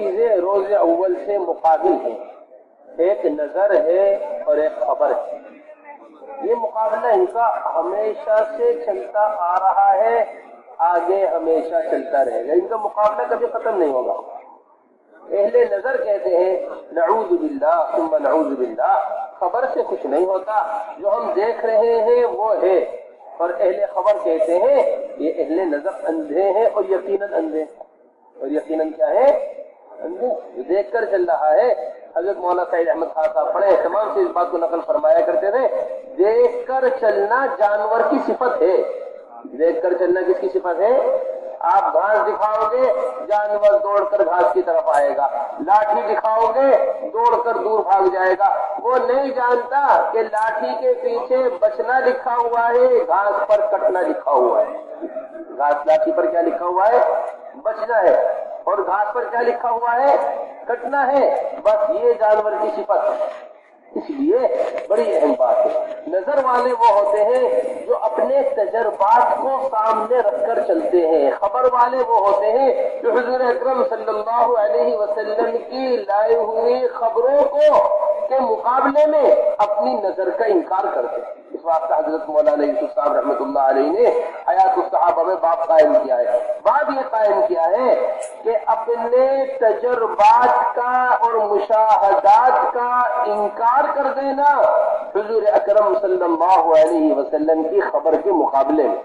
چیزیں روز اول سے مقابل ہیں۔ ایک نظر ہے اور ایک خبر ہے۔ یہ مقابلہ ان کا ہمیشہ سے چلتا آ رہا ہے، آگے ہمیشہ چلتا رہے گا۔ ان کا مقابلہ کبھی ختم نہیں ہوگا۔ اہل نظر کہتے ہیں، نعوذ باللہ، ثم نعوذ باللہ۔ خبر سے کچھ نہیں ہوتا، جو ہم دیکھ رہے ہیں وہ ہے۔ اور اہل خبر کہتے ہیں، یہ اہل نظر اندھے ہیں اور یقیناً اندھے اور یقیناً کیا ہے؟ اندھے دیکھ کر چل رہا ہے۔ حضرت مولانا سعید احمد خان صاحب پڑھے، تمام سے اس بات کو نقل فرمایا کرتے تھے، دیکھ کر چلنا جانور کی صفت ہے۔ دیکھ کر چلنا کس کی صفت ہے؟ آپ گھاس دکھاؤ گے، جانور دوڑ کر گھاس کی طرف آئے گا۔ لاٹھی دکھاؤ گے، دوڑ کر دور بھاگ جائے گا۔ وہ نہیں جانتا کہ لاٹھی کے پیچھے بچنا لکھا ہوا ہے، گھاس پر کٹنا لکھا ہوا ہے۔ گھاس لاٹھی پر کیا لکھا ہوا ہے؟ بچنا ہے۔ اور گھاس پر کیا لکھا ہوا ہے؟ کٹنا ہے۔ بس یہ جانور کی صفت اس لیے بڑی اہم بات ہے۔ نظر والے وہ ہوتے ہیں جو اپنے تجربات کو سامنے رکھ کر چلتے ہیں۔ خبر والے وہ ہوتے ہیں جو حضور اکرم صلی اللہ علیہ وسلم کی لائے ہوئی خبروں کو کے مقابلے میں اپنی نظر کا انکار کرتے ہیں۔ اس واسطے حضرت مولانا یوسف صاحب رحمۃ اللہ علیہ نے حیات الصحابہ میں باپ قائم کیا ہے۔ باب یہ قائم کیا ہے کہ اپنے تجربات کا اور مشاہدات کا انکار کر دینا حضور اکرم صلی اللہ علیہ وسلم کی خبر کے مقابلے میں۔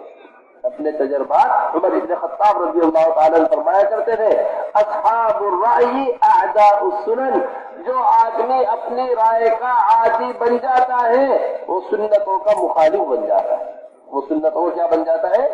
اپنے تجربات عمر ابن خطاب رضی اللہ تعالیٰ فرمایا کرتے تھے، اصحاب الرعی اعداء السنن جو آدمی اپنی رائے کا عادی بن جاتا ہے، وہ سنتوں کا مخالف بن جاتا ہے۔ وہ سنتوں کیا بن جاتا ہے؟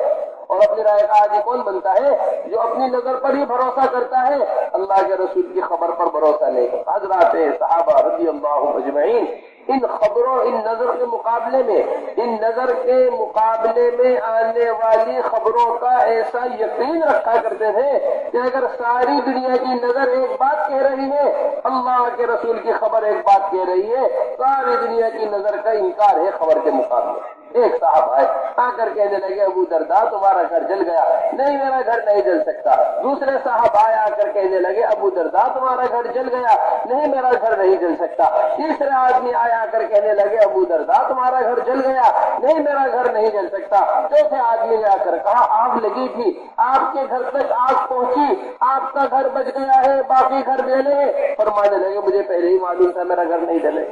اور اپنی رائے کا عادی کون بنتا ہے؟ جو اپنی نظر پر ہی بھروسہ کرتا ہے۔ اللہ کے رسول کی خبر پر بھروسہ نہیں۔ حضرات صحابہ رضی اللہ اجمعین ان خبروں، ان نظر کے مقابلے میں، ان نظر کے مقابلے میں آنے والی خبروں کا ایسا یقین رکھا کرتے تھے کہ اگر ساری دنیا کی نظر ایک بات کہہ رہی ہے، اللہ کے رسول کی خبر ایک بات کہہ رہی ہے، ساری دنیا کی نظر کا انکار ہے خبر کے مقابلے ایک صاحب آئے آ کر کہنے لگے، ابو دردا تمہارا گھر جل گیا۔ نہیں، میرا گھر نہیں جل سکتا۔ دوسرے صاحب آئے آ کر کہنے لگے، ابو دردا تمہارا گھر جل گیا۔ نہیں، میرا گھر نہیں جل سکتا۔ تیسرے آدمی آیا کر کہنے لگے، ابو دردا تمہارا گھر جل گیا۔ نہیں، میرا گھر نہیں جل سکتا۔ چوتھے آدمی نے آ کر کہا، آگ لگی تھی۔ آپ کے گھر تک آگ پہنچی۔ آپ کا گھر بچ گیا ہے، باقی گھر جلے فرمانے لگے، مجھے پہلے ہی معلوم تھا، میرا گھر نہیں جلے۔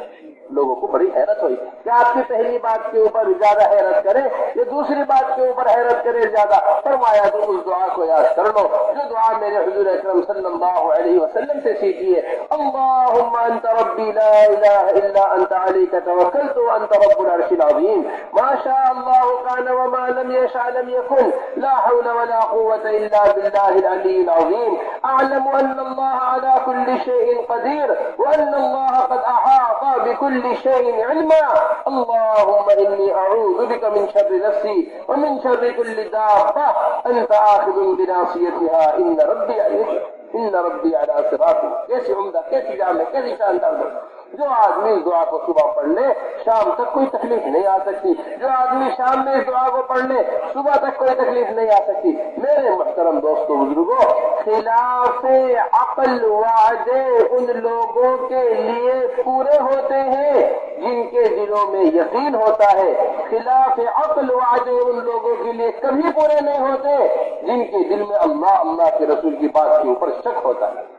لوگوں کو بڑی حیرت ہوئی کیا آپ کی پہلی بات کے اوپر زیادہ حیرت کرے یا دوسری بات کے اوپر حیرت کرے زیادہ، فرمایا تو اس دعا کو یاد کر لو، جو دعا میرے حضور اکرم صلی اللہ علیہ وسلم سے سیکھی ہے، اللہم انت ربی لا الہ الا انت، علیک توکلت وانت رب العرش العظیم ما شاء اللہ کان وما لم يشاء لم يكن لا حول ولا قوة الا بالله العلی العظیم، اعلم ان اللہ على كل شيء قدیر وان اللہ قد احاط بكل كل شيء علما اللهم إني أعوذ بك من شر نفسي ومن شر كل دابة. أنت آخذ بناصيتها. إن ربي عليك. إن ربي على صراطي كيسي عمدة كيسي جامع كيسي شاندار جو آدمی اس دعا کو صبح پڑھ لے، شام تک کوئی تکلیف نہیں آ سکتی۔ جو آدمی شام میں اس دعا کو پڑھ لے، صبح تک کوئی تکلیف نہیں آ سکتی۔ میرے محترم دوستوں بزرگوں خلاف عقل وعدے ان لوگوں کے لیے پورے ہوتے ہیں جن کے دلوں میں یقین ہوتا ہے۔ خلاف عقل وعدے ان لوگوں کے لیے کبھی پورے نہیں ہوتے جن کے دل میں اللہ اللہ کے رسول کی بات کے اوپر شک ہوتا ہے۔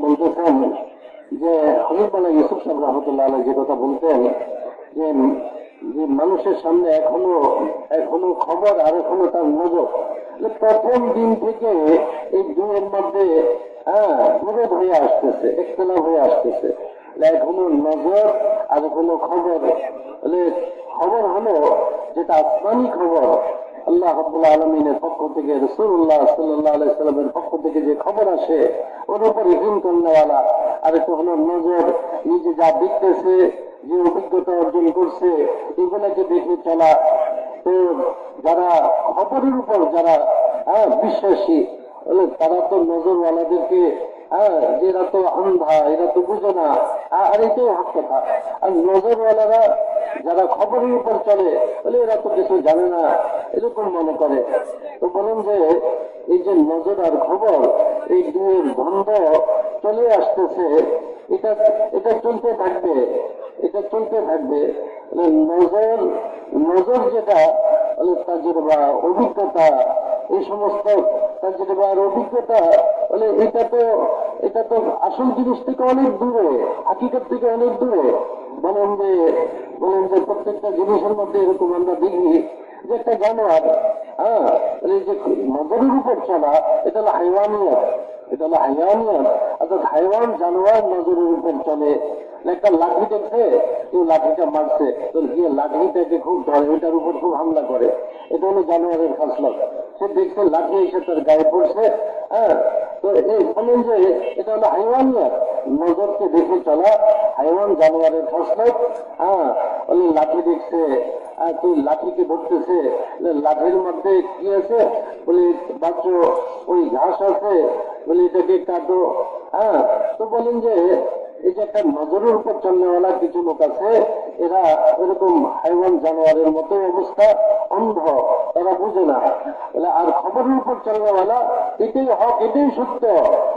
বলতেছেন যে হবিবুল্লাহ ইউসুফ সাহেব রহমতুল্লাহ যে কথা বলতেন যে মানুষের সামনে এখনও এখনও খবর আর এখনও তার নজর। প্রথম দিন থেকে এই দুয়ের মধ্যে হ্যাঁ বিরোধ হয়ে আসতেছে একতলা হয়ে আসতেছে। এখনও নজর, আর এখনও খবর। খবর হলো যেটা আসমানি খবর আল্লাহ আব্দুল্লাহ আলমিনের পক্ষ থেকে রসুল্লাহ সাল্লাহ আলাইসাল্লামের পক্ষ থেকে যে খবর আসে, ওর উপর হিম করনেওয়ালা। আর একটু হলো নজর, নিজে যা দেখতেছে, যে অভিজ্ঞতা অর্জন করছে, এগুলোকে দেখে চলা। তো যারা খবরের উপর যারা হ্যাঁ বিশ্বাসী, তারা তো নজরওয়ালাদেরকে যে এরা তো আন্ধা, এরা তো বুঝে না। আর এটাই হক কথা। আর নজরওয়ালারা যারা খবরের উপর চলে বলে এরা তো কিছু জানে না, এরকম মনে করে। তো বলেন যে, এই যে নজর আর খবর, এই দুয়ের দ্বন্দ্ব চলে আসতেছে, এটা এটা চলতে থাকবে, এটা চলতে থাকবে। নজর নজর যেটা মানে তাজরবা অভিজ্ঞতা এই সমস্ত যেটা অভিজ্ঞতা মানে এটা তো এটা তো আসল জিনিস থেকে অনেক দূরে, হাকিকত থেকে অনেক দূরে। বলেন যে বলেন যে প্রত্যেকটা জিনিসের মধ্যে এরকম আমরা দেখি যে একটা জানোয়ার হ্যাঁ যে নজরের উপর চলা, এটা হলো হাইওয়ানিয়ত। এটা হলো হাইওয়ানিয়ত অর্থাৎ হাইওয়ান জানোয়ার নজরের উপর চলে। একটা লাঠি দেখছে কেউ লাঠিটা মারছে। গিয়ে লাঠিটাকে খুব ধরে উপর খুব হামলা করে। এটা হলো জানোয়ারের খাসলত সে দেখছে লাঠি এসে তার গায়ে পড়ছে হ্যাঁ? তো এই যে, এটা হলো নজরকে দেখে চলা হাইওয়ান জানোয়ারের হ্যাঁ বলে লাঠি দেখছে, আর তুই লাঠিকে ধরতেছে। লাঠির মধ্যে কি আছে? বলে বাচ্চ ওই ঘাস আছে। বলে এটাকে কাটো হ্যাঁ তো বলেন যে, এই যে একটা নজরের উপর চলনেওয়ালা কিছু লোক আছে, এরা এরকম হাইওয়ান জানোয়ারের মতো অবস্থা, অন্ধ তারা বুঝে না। বলে, আর খবরের উপর চলনেওয়ালা এটাই হক, এটাই সত্য।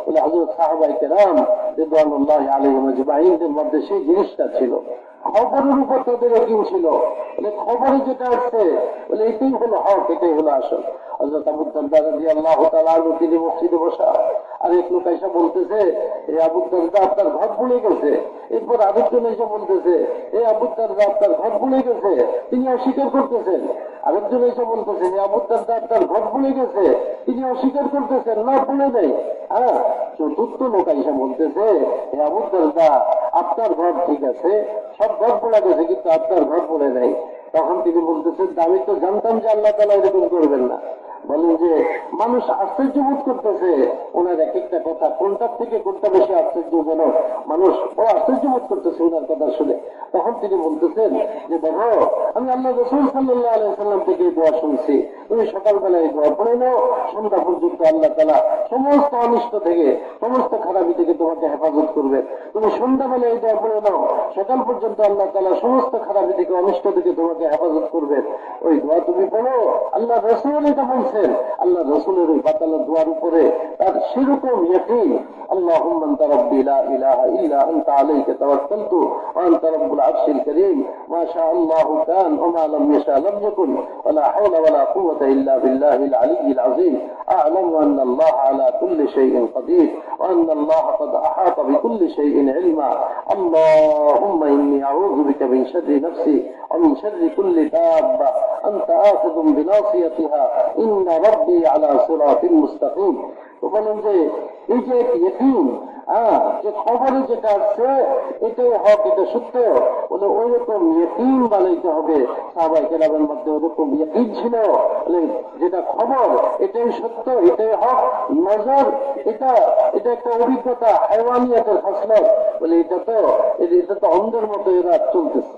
বলে সাহাবাই কেরাম, রিদওয়ানুল্লাহ আলী মধ্যে সেই জিনিসটা ছিল। খবরের উপর তাদের একিন ছিল খবরে যেটা আসছে বলে, এটাই হলো হক, এটাই হলো আসল। হজরত আবুদ্দার দাদা দিয়ে আল্লাহ তালা তিনি মসজিদে বসা। আর এক লোক এসে বলতেছে এই আবু দারদা আপনার ঘর ভুলে গেছে। এরপর আরেকজন এসে বলতেছে এই আবু দারদা আপনার ঘর ভুলে গেছে, তিনি অস্বীকার করতেছেন। আরেকজন এসে বলতেছে এই আবু দারদা আপনার ঘর ভুলে গেছে, তিনি অস্বীকার করতেছেন, না, ভুলে নেই। হ্যাঁ চতুর্থ লোক এসে বলতেছে এই আবু দারদা আপনার ঘর ঠিক আছে, সব ঘর পড়ে গেছে, কিন্তু আপনার ঘর পড়ে নেই। তখন তিনি বলতেছেন, আমি তো জানতাম যে আল্লাহ তালা এরকম করবেন না। বলেন যে, মানুষ আশ্চর্য বোধ করতেছে, ওনার এক একটা কথা, কোনটার থেকে কোনটা বেশি আশ্চর্যজনক? মানুষ, ও, আশ্চর্য বোধ করতেছে ওনার কথা শুনে। তখন তিনি বলতেছেন যে, দেখো, আমি আল্লাহ রসুল সাল্লাহ আলাইসাল্লাম থেকে এই দোয়া শুনছি। তুমি সকালবেলায় এই দোয়া পড়ে নাও, সন্ধ্যা পর্যন্ত আল্লাহ তালা সমস্ত অনিষ্ট থেকে, সমস্ত খারাপি থেকে তোমাকে হেফাজত করবে। তুমি সন্ধ্যাবেলায় এই দোয়া পড়ে নাও, সকাল পর্যন্ত আল্লাহ তালা সমস্ত খারাপি থেকে, অনিষ্ট থেকে তোমাকে তোমাকে হেফাজত করবেন ওই দোয়া তুমি বলো আল্লাহ রসুল এটা বলছেন আল্লাহ রসুলের ওই বাতালা দোয়ার উপরে তার সেরকম ইয়াকিন আল্লাহ লা ইলাহা ইল্লা আনতা আলাইকা তাওয়াক্কালতু ওয়া আনতা রাব্বুল আরশিল কারীম মা শা আল্লাহ কান ওয়া মা লাম ইয়াশা লাম ইয়াকুন ওয়া লা হাওলা ওয়া লা কুওয়াতা ইল্লা বিল্লাহিল আলিয়্যিল আযীম أعلم أن الله على كل شيء قدير وأن الله قد أحاط بكل شيء علما. اللهم إني أعوذ بك من شر نفسي ومن شر كل دابة. أنت آخذ بناصيتها. إن ربي على صراط مستقيم. وبنجي يجيك إيه يقين؟ হ্যাঁ, যে খবরে যেটা আছে, এটাই হক, এটা সত্য। বলে ওই রকম ইয়তিম বানাইতে হবে সাহবাই কেরামের মধ্যে ওরকম ইয়তিম ছিল। যেটা খবর, এটাই সত্য, এটাই হক। নজর, এটা এটা একটা অভিজ্ঞতা হাইওয়ানি একটা ফসল বলে এটা তো এটা তো অন্ধের মতো এরা চলতেছে।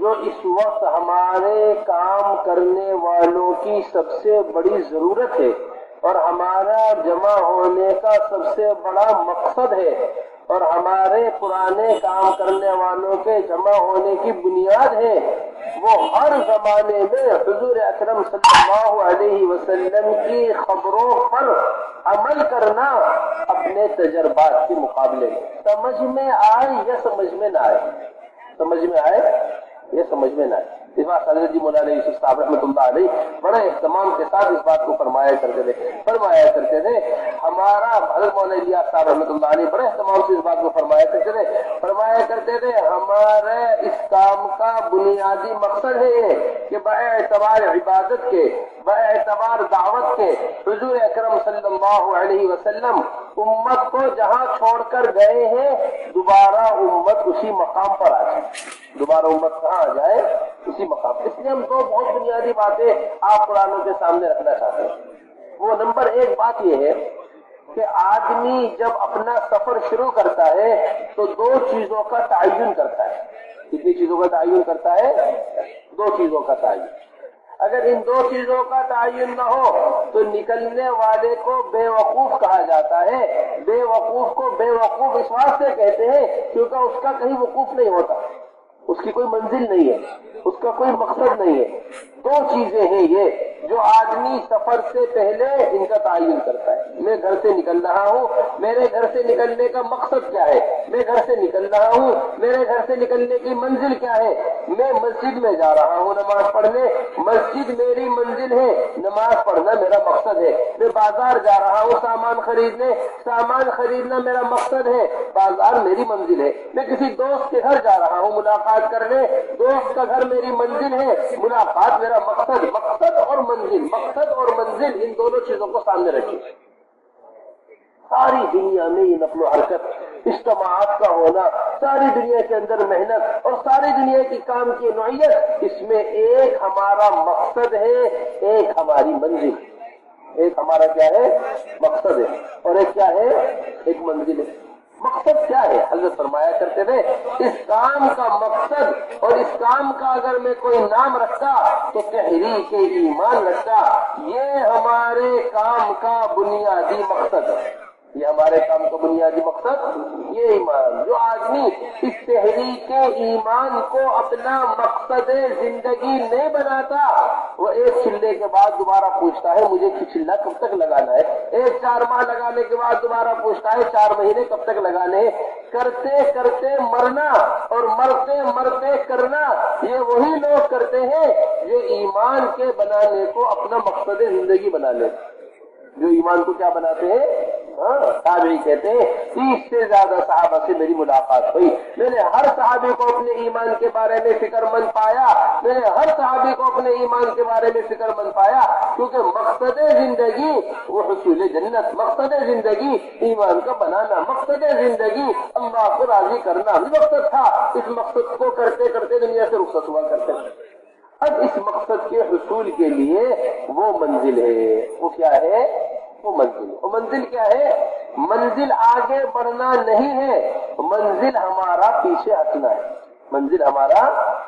جو اس وقت ہمارے کام کرنے والوں کی سب سے بڑی ضرورت ہے اور ہمارا جمع ہونے کا سب سے بڑا مقصد ہے اور ہمارے پرانے کام کرنے والوں کے جمع ہونے کی بنیاد ہے، وہ ہر زمانے میں حضور اکرم صلی اللہ علیہ وسلم کی خبروں پر عمل کرنا اپنے تجربات کے مقابلے۔ میں سمجھ میں آئے یا سمجھ میں نہ آئے؟ سمجھ میں آئے؟ یہ سمجھ میں نہ آئے۔ اس بات حضرت جی مولانا یوسف صاحب رحمۃ اللہ علیہ بڑے اہتمام کے صاحب اس بات کو فرمایا کرتے تھے، فرمایا کرتے تھے، ہمارا حضرت مولانا الیاس صاحب رحمۃ اللہ علیہ بڑے اہتمام سے اس بات کو فرمایا کرتے تھے، فرمایا کرتے تھے، ہمارے اس کام کا بنیادی مقصد ہے یہ کہ بے اعتبار عبادت کے بے اعتبار دعوت کے حضور اکرم صلی اللہ علیہ وسلم امت کو جہاں چھوڑ کر گئے ہیں، دوبارہ امت اسی مقام پر آ جائے۔ دوبارہ امت کہاں آ جائے؟ اسی مقام۔ اس لیے ہم دو بہت بنیادی باتیں آپ قرآنوں کے سامنے رکھنا چاہتے ہیں۔ وہ نمبر ایک بات یہ ہے کہ آدمی جب اپنا سفر شروع کرتا ہے تو دو چیزوں کا تعین کرتا ہے۔ کتنی چیزوں کا تعین کرتا ہے؟ دو چیزوں کا تعین۔ اگر ان دو چیزوں کا تعین نہ ہو تو نکلنے والے کو بے وقوف کہا جاتا ہے۔ بے وقوف کو بے وقوف اس واسطے کہتے ہیں کیونکہ اس کا کہیں وقوف نہیں ہوتا۔ اس کی کوئی منزل نہیں ہے، اس کا کوئی مقصد نہیں ہے۔ دو چیزیں ہیں یہ جو آدمی سفر سے پہلے ان کا تعین کرتا ہے۔ میں گھر سے نکل رہا ہوں، میرے گھر سے نکلنے کا مقصد کیا ہے؟ میں گھر سے نکل رہا ہوں، میرے گھر سے نکلنے کی منزل کیا ہے؟ میں مسجد میں جا رہا ہوں نماز پڑھنے۔ مسجد میری منزل ہے، نماز پڑھنا میرا مقصد ہے۔ میں بازار جا رہا ہوں سامان خریدنے۔ سامان خریدنا میرا مقصد ہے۔ بازار میری منزل ہے۔ میں کسی دوست کے گھر جا رہا ہوں، ملاقات کرنے دوست کا گھر میری منزل ہے۔ ملاقات میرا مقصد مقصد اور منزل، مقصد اور منزل۔ ان دونوں چیزوں کو سامنے رکھیے۔ ساری دنیا میں یہ نقل و حرکت، اجتماعات کا ہونا، ساری دنیا کے اندر محنت اور ساری دنیا کی کام کی نوعیت، اس میں ایک ہمارا مقصد ہے، ایک ہماری منزل۔ ایک ہمارا کیا ہے؟ مقصد ہے۔ اور ایک کیا ہے؟ ایک منزل ہے۔ مقصد کیا ہے؟ حضرت فرمایا کرتے تھے، اس کام کا مقصد اور اس کام کا اگر میں کوئی نام رکھتا تو تحریک ایمان رکھتا۔ یہ ہمارے کام کا بنیادی مقصد ہے۔ یہ ہمارے کام کا بنیادی مقصد یہ ایمان، جو آدمی اس تحریک ایمان کو اپنا مقصد زندگی نہیں بناتا، وہ ایک چلے کے بعد دوبارہ پوچھتا ہے، مجھے چلا کب تک لگانا ہے؟ ایک چار ماہ لگانے کے بعد دوبارہ پوچھتا ہے، چار مہینے کب تک لگانے کرتے کرتے مرنا اور مرتے مرتے کرنا، یہ وہی لوگ کرتے ہیں جو ایمان کے بنانے کو اپنا مقصد زندگی بنا لیتے جو ایمان کو کیا بناتے ہیں؟ ہاں کہتے ہیں۔ تیس سے زیادہ صحابہ سے میری ملاقات ہوئی۔ میں نے ہر صحابی کو اپنے ایمان کے بارے میں فکر مند پایا۔ میں نے ہر صحابی کو اپنے ایمان کے بارے میں فکر مند پایا۔ کیونکہ مقصد زندگی، وہ حصول جنت، مقصد زندگی، ایمان کا بنانا، مقصد زندگی، اللہ کو راضی کرنا مقصد تھا۔ اس مقصد کو کرتے کرتے دنیا سے رخصت ہوا کرتے اب اس مقصد کے حصول کے لیے وہ منزل ہے۔ وہ کیا ہے؟ وہ منزل۔ وہ منزل کیا ہے؟ منزل آگے بڑھنا نہیں ہے۔ منزل ہمارا پیچھے ہٹنا ہے۔ منزل ہمارا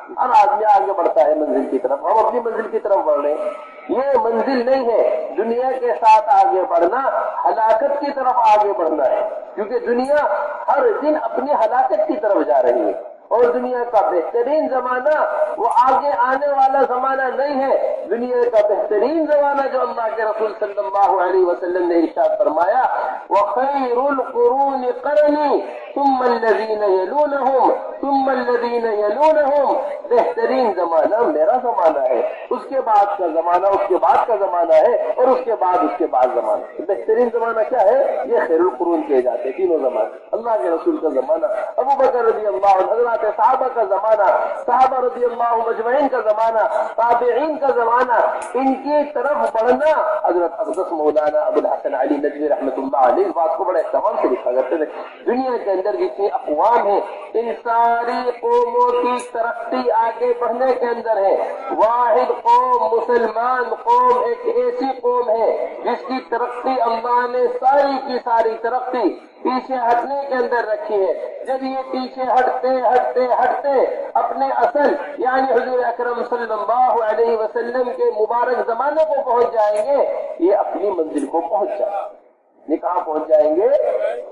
ہر آدمی آگے بڑھتا ہے منزل کی طرف۔ ہم اپنی منزل کی طرف بڑھ رہے ہیں۔ یہ منزل نہیں ہے۔ دنیا کے ساتھ آگے بڑھنا، ہلاکت کی طرف آگے بڑھنا ہے۔ کیونکہ دنیا ہر دن اپنی ہلاکت کی طرف جا رہی ہے۔ اور دنیا کا بہترین زمانہ، وہ آگے آنے والا زمانہ نہیں ہے۔ دنیا کا بہترین زمانہ جو اللہ کے رسول صلی اللہ علیہ وسلم نے ارشاد فرمایا، وہ خیر القرون کرنی تم الذین یلونہم تم الذین یلونہم۔ بہترین زمانہ میرا زمانہ ہے۔ اس کے بعد کا زمانہ، اس کے بعد کا زمانہ ہے، اور اس کے بعد، اس کے بعد زمانہ بہترین زمانہ کیا ہے؟ یہ خیر القرون کہے جاتے تینوں زمانے۔ اللہ کے رسول کا زمانہ۔ ابو بکر رضی اللہ عنہ، حضرات ہے صحابہ کا زمانہ، صحابہ رضی اللہ مجمعین کا زمانہ، تابعین کا زمانہ، ان کی طرف بڑھنا حضرت اقدس مولانا ابو الحسن علی نجوی رحمۃ اللہ علیہ اس بات کو بڑے اہتمام سے لکھا کرتے تھے۔ دنیا کے اندر جتنی اقوام ہیں، ان ساری قوموں کی ترقی آگے بڑھنے کے اندر ہے۔ واحد قوم، مسلمان قوم، ایک ایسی قوم ہے جس کی ترقی اللہ نے ساری کی ساری ترقی پیچھے ہٹنے کے اندر رکھی ہے۔ جب یہ پیچھے ہٹتے ہٹتے ہٹتے اپنے اصل یعنی حضور اکرم صلی اللہ علیہ وسلم کے مبارک زمانے کو پہنچ جائیں گے، یہ اپنی منزل کو پہنچ جائیں گے کہاں پہنچ جائیں گے،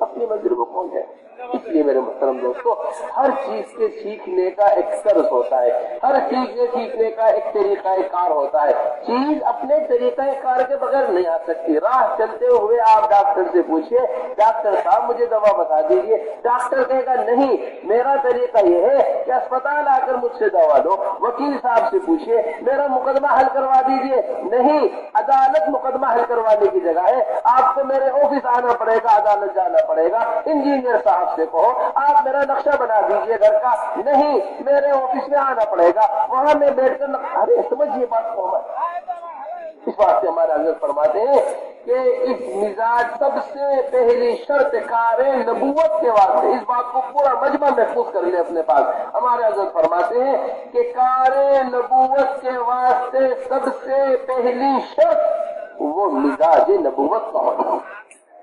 اپنی منزل کو پہنچ جائیں گے۔ اس لیے میرے محترم دوستو، ہر چیز کے سیکھنے کا ایک طرز ہوتا ہے۔ ہر چیز کے سیکھنے کا ایک طریقہ کار ہوتا ہے۔ چیز اپنے طریقہ کار کے بغیر نہیں آ سکتی۔ راہ چلتے ہوئے آپ ڈاکٹر سے پوچھیے ڈاکٹر صاحب مجھے دوا بتا دیجیے ڈاکٹر کہے گا، نہیں، میرا طریقہ یہ ہے کہ اسپتال آ کر مجھ سے دوا دو۔ وکیل صاحب سے پوچھیے میرا مقدمہ حل کروا دیجیے نہیں، عدالت مقدمہ حل کروانے کی جگہ ہے۔ آپ کو میرے آفس آنا پڑے گا، عدالت جانا پڑے گا۔ انجینئر صاحب سے کہو، آپ میرا نقشہ بنا دیجیے، گھر کا۔ نہیں، میرے آفس میں آنا پڑے گا۔ وہاں میں بیٹھ کر ارے سمجھیے بات کو اس بات سے ہمارے حضرت فرماتے ہیں کہ اس مزاج سب سے پہلی شرط کار نبوت کے واسطے۔ اس بات کو پورا مجمع محفوظ کر لے اپنے پاس۔ ہمارے حضرت فرماتے ہیں کہ کار نبوت کے واسطے سب سے پہلی شرط وہ مزاج نبوت کا ہونا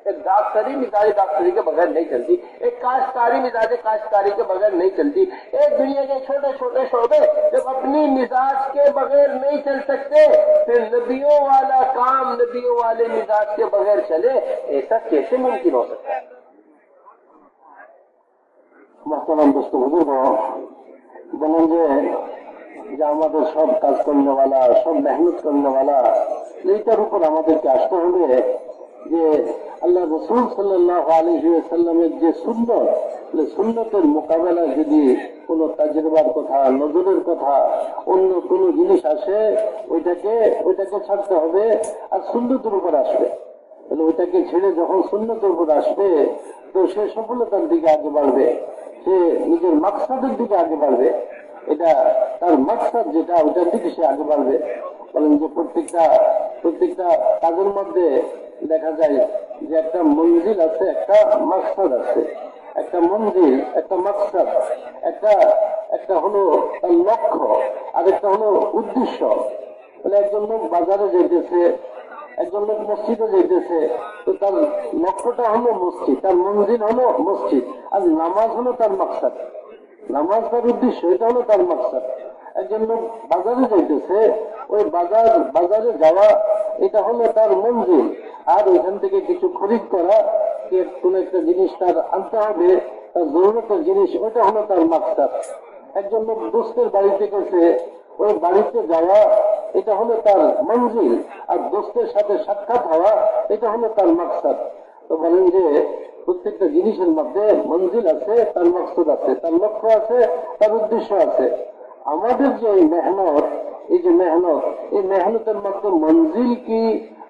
ایک ڈاکٹری مزاج ڈاکٹری کے بغیر نہیں چلتی ایک کاشتکاری مزاج کاشتکاری کے بغیر نہیں چلتی ایک دنیا کے چھوٹے چھوٹے شعبے جب اپنی مزاج کے بغیر نہیں چل سکتے پھر نبیوں والا کام نبیوں والے مزاج کے بغیر چلے ایسا کیسے ممکن ہو سکتا ہے محترم دوستوں بزرگ বলেন যে যে আমাদের সব কাজ করনেওয়ালা সব মেহনত করনেওয়ালা এইটার উপর আমাদেরকে আসতে হবে যে আল্লাহ রসুল সাল্লাহ আলী সাল্লামের যে সুন্নত সুন্নতের মোকাবেলায় যদি কোনো তাজরবার কথা, নজরের কথা, অন্য কোনো জিনিস আসে, ওইটাকে ওইটাকে ছাড়তে হবে আর সুন্নতের উপর আসবে। তাহলে ওইটাকে ছেড়ে যখন সুন্নতের উপর আসবে, তো সে সফলতার দিকে আগে বাড়বে, সে নিজের মাকসাদের দিকে আগে বাড়বে। এটা তার মাকসাদ যেটা, ওইটার দিকে সে আগে বাড়বে। বলেন যে প্রত্যেকটা প্রত্যেকটা কাজের মধ্যে দেখা যায় যে একটা মঞ্জিল আছে, একটা মাকসাদ আছে। একটা মঞ্জিল একটা মাকসাদ একটা একটা হলো তার লক্ষ্য, আর একটা হলো উদ্দেশ্য। মানে একজন লোক বাজারে যেতেছে একজন লোক মসজিদে যেতেছে তো তার লক্ষ্যটা হলো মসজিদ, তার মঞ্জিল হলো মসজিদ, আর নামাজ হলো তার মাকসাদ নামাজ তার উদ্দেশ্য, এটা হলো তার মাকসাদ একজন লোক বাজারে যাইতেছে, ওই বাজার, বাজারে যাওয়া, এটা হলো তার মঞ্জিল। আর ওইখান থেকে কিছু খরিদ করা কোন একটা জিনিস তার আনতে হবে, তার জরুরতের জিনিস ওটা হলো তার মাকসাদ। একজন লোক দোস্তের বাড়িতে গেছে, ওই বাড়িতে যাওয়া, এটা হলো তার মঞ্জিল। আর দোস্তের সাথে সাক্ষাৎ হওয়া, এটা হলো তার মাকসাদ। তো বলেন যে, প্রত্যেকটা জিনিসের মধ্যে মঞ্জিল আছে, তার মকসদ আছে, তার লক্ষ্য আছে, তার উদ্দেশ্য আছে। আমাদের যে এই মেহনত, এই যে মেহনত, এই মেহনতের মধ্যে মঞ্জিল কি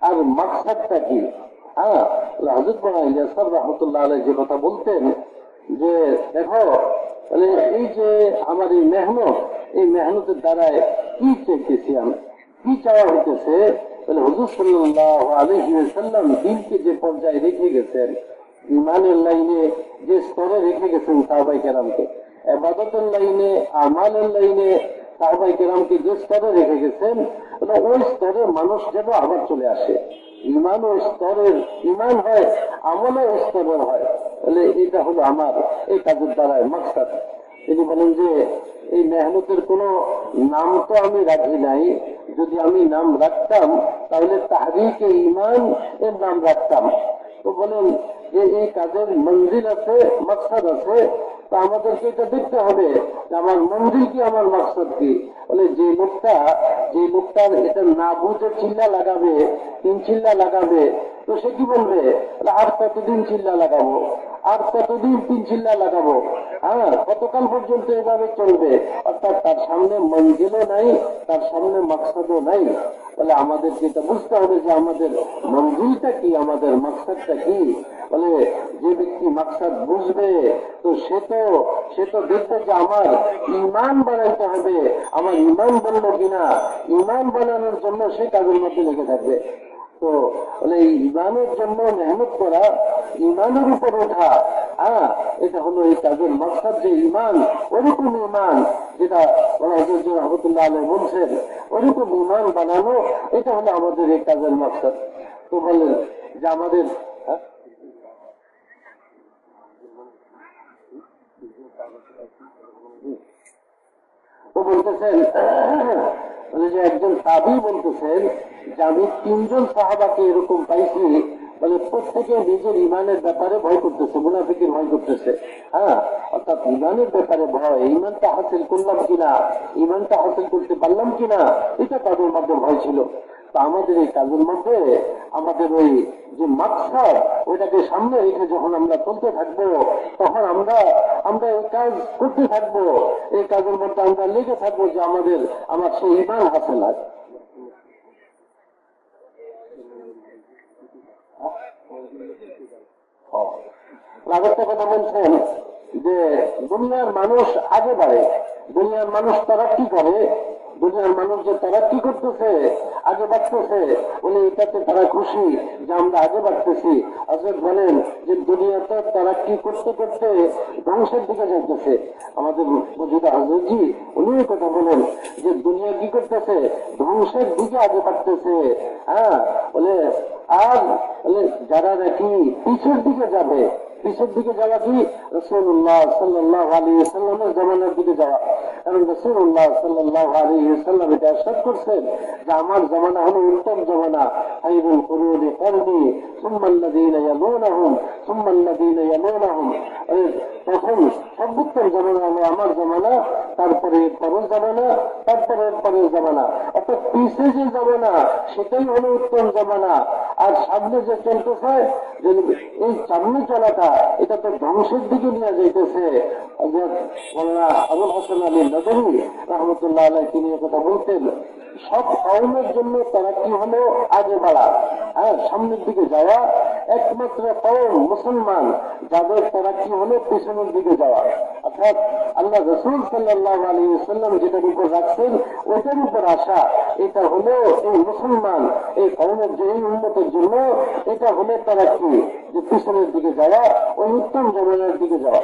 আর মাকসাদটা কি? হ্যাঁ আলাই যে কথা বলতেন যে, দেখো এই যে আমার এই মেহনত, এই মেহনতের দ্বারায় কি চাইতেছি আমি? কি চাওয়া হইতেছে? তাহলে হুজুর সাল্লাহ আলহি সাল্লাম দিনকে যে পর্যায়ে রেখে গেছেন ইমানের লাইনে যে স্তরে রেখে গেছেন সাহবাই কেরামকে আবাদতের লাইনে, আমালের লাইনে সাহবাই কেরামকে যে স্তরে রেখে গেছেন মানে ওই স্তরে মানুষ যেন আবার চলে আসে। ইমান ও স্তরের, ইমান হয়, আমলও স্তরের হয়। তাহলে এটা হলো আমার, এই কাজের দ্বারায় মাকসাদ। তিনি বলেন যে, এই মেহনতের কোন নাম তো আমি রাখি নাই। যদি আমি নাম রাখতাম, তাহলে তাহরিকে ইমান এর নাম রাখতাম। তো বলেন যে এই কাজের মঞ্জিল আছে, মাকসাদ আছে তো আমাদেরকে এটা দেখতে হবে যে আমার মন্দির কি, আমার মাকসাদ কি? বলে যে লোকটা যে লোকটা এটা না বুঝে চিল্লা লাগাবে, তিন চিল্লা লাগাবে তো সে কি বলবে? আর কতদিন চিল্লা লাগাবো? আর কতদিন তিন চিল্লা লাগাবো? হ্যাঁ কতকাল পর্যন্ত এভাবে চলবে। অর্থাৎ তার সামনে মঞ্জিলও নাই, তার সামনে মাকসাদও নাই। বলে আমাদেরকে এটা বুঝতে হবে যে আমাদের মঞ্জিলটা কি, আমাদের মাকসাদটা কি? বলে যে ব্যক্তি মাকসাদ বুঝবে, তো সে তো সে তো দেখবে যে আমার ইমান বানাইতে হবে। আমার ইমান বলল কিনা? ইমান বানানোর জন্য সে কাজের মধ্যে লেগে থাকবে। তো এই ইমানের জন্য মেহনত করা ইমানের উপর ওঠা হ্যাঁ এটা হলো এই কাজের মকসদ যে ইমান, ওরকম ইমান যেটা রহমতুল্লাহ আলহ বলছেন, ওরকম ইমান বানানো, এটা হলো আমাদের এই কাজের মকসদ তো বলেন যে আমাদের হ্যাঁ? ও বলতেছেন বলে যে একজন সাবি বলতেছেন যে আমি তিনজন সাহাবাকে এরকম পাইছি মানে প্রত্যেকে নিজের ইমানের ব্যাপারে ভয় করতেছে, মুনাফিকের ভয় করতেছে। হ্যাঁ অর্থাৎ ইমানের ব্যাপারে ভয়, ইমানটা হাসিল করলাম কিনা, ইমানটা হাসিল করতে পারলাম কিনা, এটা তাদের মধ্যে ভয় ছিল। তা আমাদের এই কাজের মধ্যে আমাদের ওই যে মাকসাদ ওইটাকে সামনে রেখে যখন আমরা চলতে থাকব, তখন আমরা আমরা এই কাজ করতে থাকব। এই কাজের মধ্যে আমরা লেগে থাকব যে আমাদের, আমার সেই ইমান হাসিল হয়। আরেকটা কথা বলছেন যে দুনিয়ার মানুষ আগে বাড়ে। দুনিয়ার মানুষ তারা কি করে? দুনিয়ার মানুষ যে তারা কি করতেছে? আগে বাড়তেছে। এটাতে তারা খুশি যে আমরা আগে বাড়তেছি। বলেন যে দুনিয়াতে তারা কি করতে করতে ধ্বংসের দিকে যাইতেছে। আমাদের মজুদা হাজরজি উনি কথা বলেন যে দুনিয়া কি করতেছে? ধ্বংসের দিকে আগে বাড়তেছে। হ্যাঁ বলে আর যারা নাকি পিছের দিকে যাবে, পিছের দিকে যাওয়া কি? রসুল্লাহ সাল্লাহ আলী সাল্লামের জমানার দিকে যাওয়া। কারণ রসুল্লাহ সাল্লাহ আলী সাল্লাম এটা আশ্বাস করছেন যে আমার জমানা হলো উত্তম জমানা। হাইরুল করুনি প্রথম সর্বোত্তম জমানা হলো আমার জমানা, তারপরে পরের জমানা, তারপরে পরের জমানা। অর্থাৎ পিছে যে জমানা, সেটাই হলো উত্তম জমানা। আর সামনে যে চলতেছে এই সামনে চলাটা, এটা তো ধ্বংসের দিকে নিয়ে যাইতেছে। আবুল হাসান আলী নদী রহমতুল্লাহ আলাই তিনি কথা বলতেন। সব কর্মের জন্য তারা কি হলো? আগে বাড়া। হ্যাঁ সামনের দিকে যাওয়া। একমাত্র কৌম মুসলমান, যাদের তারা কি হলো? পিছনের দিকে যাওয়া। অর্থাৎ আল্লাহ রসুল সাল্লাহ আলী সাল্লাম যেটার উপর রাখছেন, ওইটার উপর আসা। এটা হলো এই মুসলমান, এই কর্মের যে এই উন্নতের জন্য, এটা হলে তারা কি? যে পিছনের দিকে যাওয়া, ওই উত্তম জমানের দিকে যাওয়া।